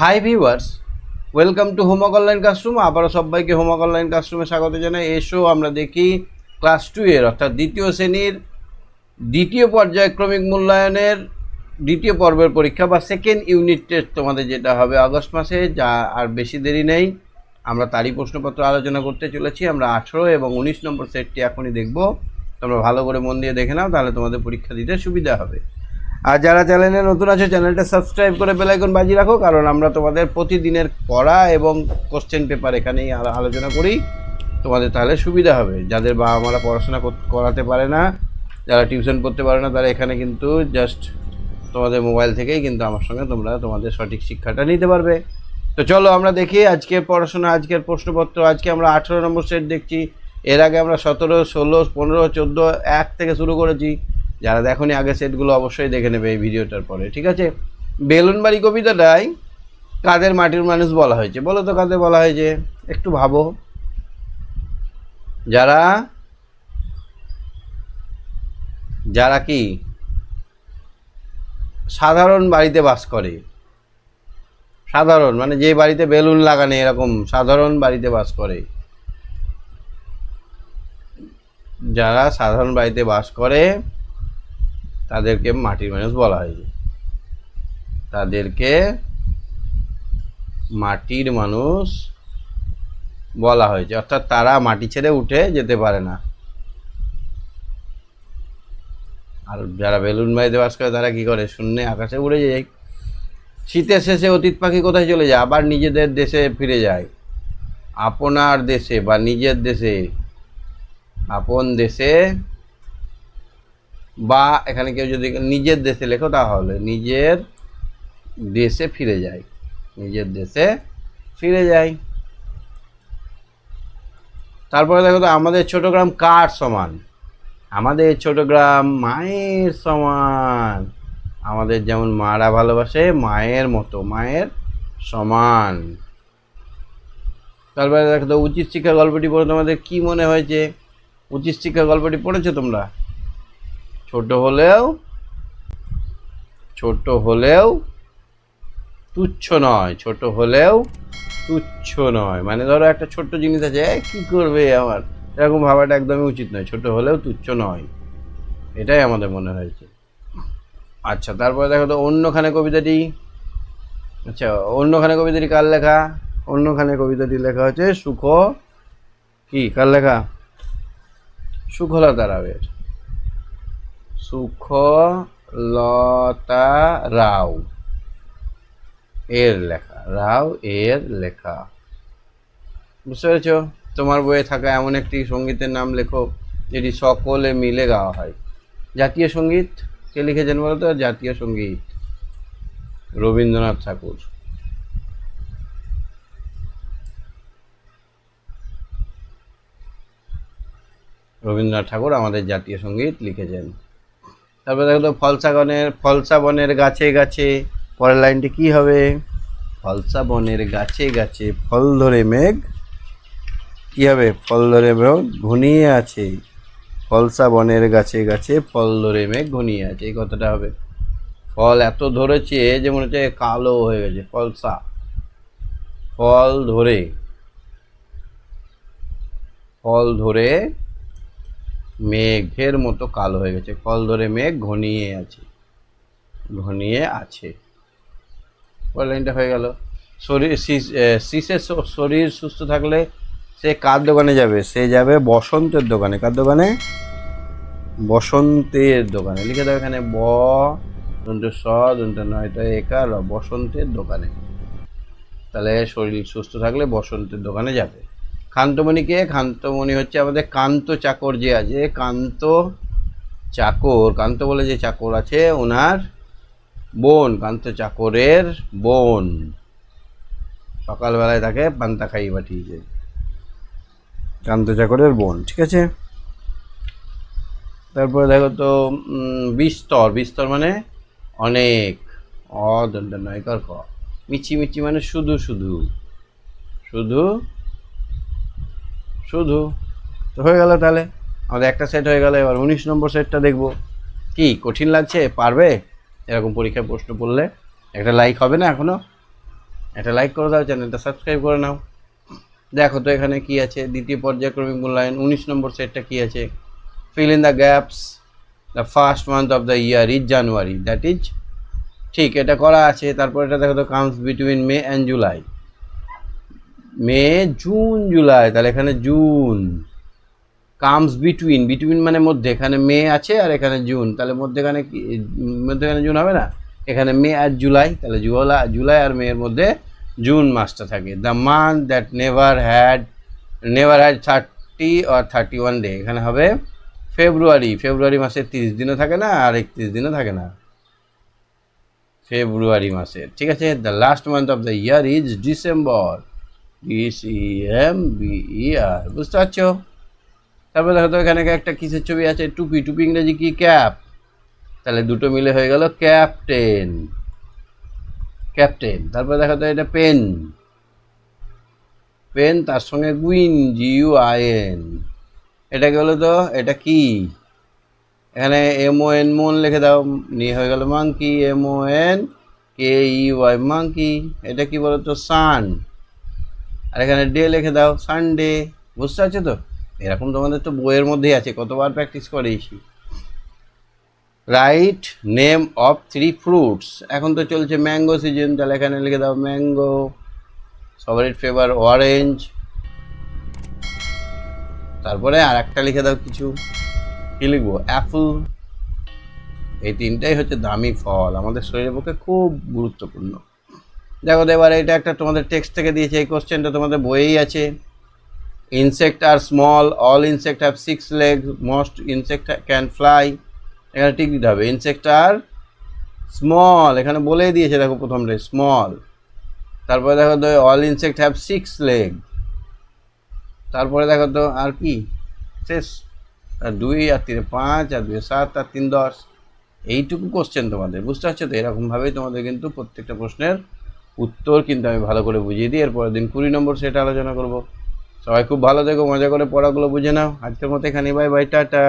Hi viewers welcome to homework online classroom আবারও সবাইকে homework online ক্লাসরুমে স্বাগত জানাই। এসো আমরা দেখি ক্লাস টু এর, অর্থাৎ দ্বিতীয় শ্রেণির দ্বিতীয় পর্যায়ক্রমিক মূল্যায়নের দ্বিতীয় পর্বের পরীক্ষা বা সেকেন্ড ইউনিট টেস্ট তোমাদের যেটা হবে আগস্ট মাসে, যা আর বেশি দেরি নেই। আমরা তারই প্রশ্নপত্র আলোচনা করতে চলেছি। আমরা আঠেরো এবং উনিশ নম্বর সেটটি এখনই দেখব। তোমরা ভালো করে মন দিয়ে দেখে নাও, তাহলে তোমাদের পরীক্ষা দিতে সুবিধা হবে। আর যারা চ্যানেলে নতুন আছে, চ্যানেলটা সাবস্ক্রাইব করে বেলাইকন বাজিয়ে রাখো, কারণ আমরা তোমাদের প্রতিদিনের পড়া এবং কোশ্চেন পেপার এখানেই আলো- আলোচনা করি। তোমাদের তাহলে সুবিধা হবে। যাদের বাবা মারা পড়াশোনা কর- করাতে পারে না, যারা টিউশন করতে পারে না, তারা এখানে কিন্তু জাস্ট তোমাদের মোবাইল থেকেই কিন্তু আমার সঙ্গে তোমরা তোমাদের সঠিক শিক্ষাটা নিতে পারবে। তো চলো আমরা দেখি আজকের পড়াশোনা, আজকের প্রশ্নপত্র। আজকে আমরা আঠেরো নম্বর সেট দেখছি। এর আগে আমরা সতেরো, ষোলো, পনেরো, চোদ্দ, এক থেকে শুরু করেছি। যারা দেখোনি, আগে সেটগুলো অবশ্যই দেখে নেবে এই ভিডিওটার পরে, ঠিক আছে? বেলুনবাড়ি কবিতাটাই কাদের মাটির মানুষ বলা হয়েছে? বলো তো কাদের বলা হয়েছে? একটু ভাবো। যারা যারা কি সাধারণ বাড়িতে বাস করে, সাধারণ মানে যে বাড়িতে বেলুন লাগানে এরকম সাধারণ বাড়িতে বাস করে, যারা সাধারণ বাড়িতে বাস করে তাদেরকে মাটির মানুষ বলা হয়েছে তাদেরকে মাটির মানুষ বলা হয়েছে অর্থাৎ তারা মাটি ছেড়ে উঠে যেতে পারে না। আর যারা বেলুন বাড়িতে বাস করে, তারা কি করে? শূন্যে আকাশে উড়ে যায়। শীতের শেষে অতীত পাখি কোথায় চলে যায়? আবার নিজেদের দেশে ফিরে যায়। আপনার দেশে বা নিজের দেশে, আপন দেশে বা এখানে কেউ যদি নিজের দেশে লেখো তাহলে নিজের দেশে ফিরে যায়। নিজের দেশে ফিরে যায়। তারপরে দেখো তো, আমাদের ছোট গ্রাম কার সমান? আমাদের ছোট গ্রাম মায়ের সমান। আমাদের যেমন মারা ভালোবাসে, মায়ের মতো, মায়ের সমান। তারপরে দেখো তো, উচিত শিক্ষা গল্পটি পড়ে তোমাদের কি মনে হয়েছে? উচিত শিক্ষা গল্পটি পড়েছো তোমরা? ছোট হলেও ছোট হলেও তুচ্ছ নয় ছোট হলেও তুচ্ছ নয়। মানে ধরো একটা ছোট্ট জিনিস আছে "এ, কি করবে আমার? এরকম ভাবাটা একদমই উচিত নয় ছোট হলেও তুচ্ছ নয়। এটাই আমাদের মনে হয়েছে। আচ্ছা তারপরে দেখো তো অন্যখানে কবিতাটি। আচ্ছা অন্যখানে কবিতাটি কার লেখা? অন্যখানে কবিতাটি লেখা হচ্ছে সুখ কি? কার লেখা? সুখলতা রাওয়ের সুখলতা রাও এর লেখা, রাও এর লেখা। বুঝতে পেরেছ? তোমার বইয়ে থাকা এমন একটি সঙ্গীতের নাম লেখো, যেটি সকলে মিলে গাওয়া হয়। জাতীয় সংগীত? কে লিখেছেন বলো তো জাতীয় সংগীত। রবীন্দ্রনাথ ঠাকুর। রবীন্দ্রনাথ ঠাকুর আমাদের জাতীয় সংগীত লিখেছেন। তারপরে দেখো তো ফলসা বনের ফলসা বনের গাছে গাছে, পরের লাইনটি কি হবে? ফলসা বনের গাছে গাছে, ফল ধরে মেঘ, কি হবে? ফল ধরে মেঘ ঘনিয়ে আছে। ফলসা বনের গাছে গাছে, ফল ধরে মেঘ ঘনিয়ে আছে। এই কথাটা হবে। ফল এত ধরেছে যে মনে হচ্ছে কালো হয়ে গেছে। ফলসা। ফল ধরে। ফল ধরে মেঘের মতো কালো হয়ে গেছে। ফল ধরে মেঘ ঘনিয়ে আছে ঘনিয়ে আছে। পরের লাইনটা হয়ে গেল। শরীর, শীষ- শীষের শরীর সুস্থ থাকলে সে কার দোকানে যাবে? সে যাবে বসন্তের দোকানে। কার দোকানে? বসন্তের দোকানে। লিখে দাও এখানে, ব দন্ত স দন্ত নয়টা একার বসন্তের দোকানে। তাহলে শরীর সুস্থ থাকলে বসন্তের দোকানে যাবে। কান্তমণিকে কান্তমণি হচ্ছে আমাদের কান্ত চাকর যে আছে, কান্ত চাকর, কান্ত বলে যে চাকর আছে, ওনার বোন, কান্ত চাকরের বোন। সকালবেলায় তাকে পান্তা খাইয়ে পাঠিয়েছে। কান্ত চাকরের বোন, ঠিক আছে? তারপরে দেখো তো বিস্তর বিস্তর মানে অনেক অদন্ত নয় কর মিচি মিচি মানে শুধু শুধু শুধু শুধু। তো হয়ে গেল তাহলে? আমাদের একটা সেট হয়ে গেল, এবার উনিশ নম্বর সেটটা দেখব। কি, কঠিন লাগছে? পারবে? এরকম পরীক্ষায় প্রশ্ন পড়লে। একটা লাইক হবে না এখনও একটা লাইক করে দাও চ্যানেলটা সাবস্ক্রাইব করে নাও। দেখো তো এখানে কি আছে? দ্বিতীয় পর্যায়ক্রমিক মূল্যায়ন, উনিশ নম্বর সেটটা কি আছে? Fill in the gaps the first month of the year is January that is ঠিক, এটা করা আছে। তারপর এটা দেখো তো comes between May and July May, June, July, তাহলে এখানে জুন। কামস বিটুইন বিটুইন মানে মধ্যে, এখানে মে আছে আর এখানে জুন, তাহলে মধ্যেখানে কি, মধ্যেখানে জুন হবে না? এখানে মে আর জুলাই, তাহলে জুলাই জুলাই আর মেয়ের মধ্যে জুন মাসটা থাকে। The month that never had never had thirty or thirty one day, এখানে হবে ফেব্রুয়ারি। ফেব্রুয়ারি মাসে তিরিশ দিনও থাকে না আর একত্রিশ দিনও থাকে না। ফেব্রুয়ারি মাসে ঠিক আছে? The last month of the year is December. C M B E R বুঝতে পারছ? তারপরে দেখো তো এখানে একটা কিসের ছবি আছে? টুপি টুপি ইংরেজি কি? ক্যাপ। তাহলে দুটো মিলে হয়ে গেল ক্যাপ্টেন। ক্যাপ্টেন, তারপরে দেখো তো এটা পেন। পেন, তার সঙ্গে গুইন জি ইউ আই এন এটা বলো তো, এটা কি? এখানে এম ও এন মন লিখে দাও। নিয়ে হয়ে গেল monkey M O N K E Y monkey এটা কি বলো তো? সান আর এখানে ডে লিখে দাও সানডে বুঝতে পারছ তো? এরকম তোমাদের তো বইয়ের মধ্যেই আছে, কতবার প্র্যাকটিস করেছি। Write name of three fruits এখন তো চলছে ম্যাঙ্গো সিজন তাহলে এখানে লিখে দাও ম্যাঙ্গো সবারিট ফেভার অরেঞ্জ তারপরে আর একটা লিখে দাও কিছু, কি লিখব? অ্যাপল এই তিনটাই হচ্ছে দামি ফল, আমাদের শরীরের পক্ষে খুব গুরুত্বপূর্ণ। দেখো এবার এটা একটা তোমাদের টেক্সট থেকে দিয়েছে, এই কোশ্চেনটা তোমাদের বইয়েই আছে। Insect are small all insect have six leg most insect can fly এখানে ঠিক দিতে হবে ইনসেক্ট আর স্মল এখানে বলেই দিয়েছে দেখো প্রথমটা স্মল তারপরে দেখো তো all insect have six leg তারপরে দেখো তো আর কি, শেষ। দুই আর তিনে, পাঁচ আর দুই, সাত আর তিন, দশ। এইটুকু কোশ্চেন তোমাদের, বুঝতে পারছ তো? এরকমভাবেই তোমাদের কিন্তু প্রত্যেকটা প্রশ্নের উত্তর কিন্তু আমি ভালো করে বুঝিয়ে দিই, এরপরের দিন কুড়ি নম্বর সেটা আলোচনা করব। সবাই খুব ভালো দেখো মজা করে পড়াগুলো বুঝে নাও। আজকের মতো এখানে বাই বাই টাটা।